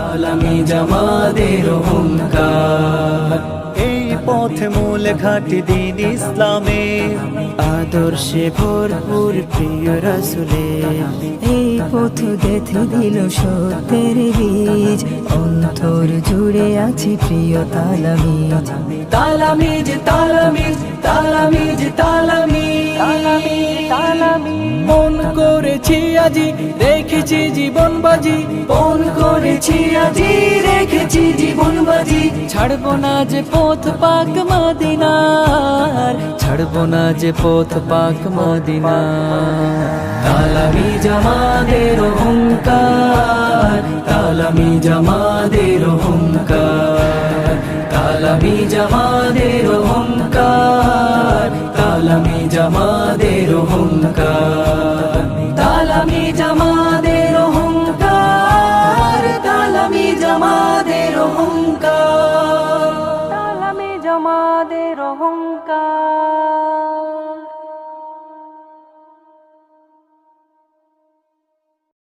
তালামি জামাদের অহংকার এই পথ মূল ঘাট দিন ইসলামে। আদর্শে ভরপুর প্রিয় রসুলে। এই পথ দেখে দিল সত্যের বীজ। অন্তর জুড়ে আছে প্রিয় তালামিজ। তালামিজ তালামিজ তালামিজ তালামিজ। মন করেছি আজি দেখেছি জীবন বাজি। মন করেছি আজি রেখেছি জীবন বাজি। ছাড়বো না যে পথ পাক মদিনার, ছাড়বো না যে পথ পাক মদিনার। তালামি জামাদের অহংকার, তালামি জামাদের অহংকার। তালামি জামাদের অহংকার, তালামি জামাদের অহংকার। তালামি জামাদের জামাদের অহংকার। তালামে জমাদের অহংকার।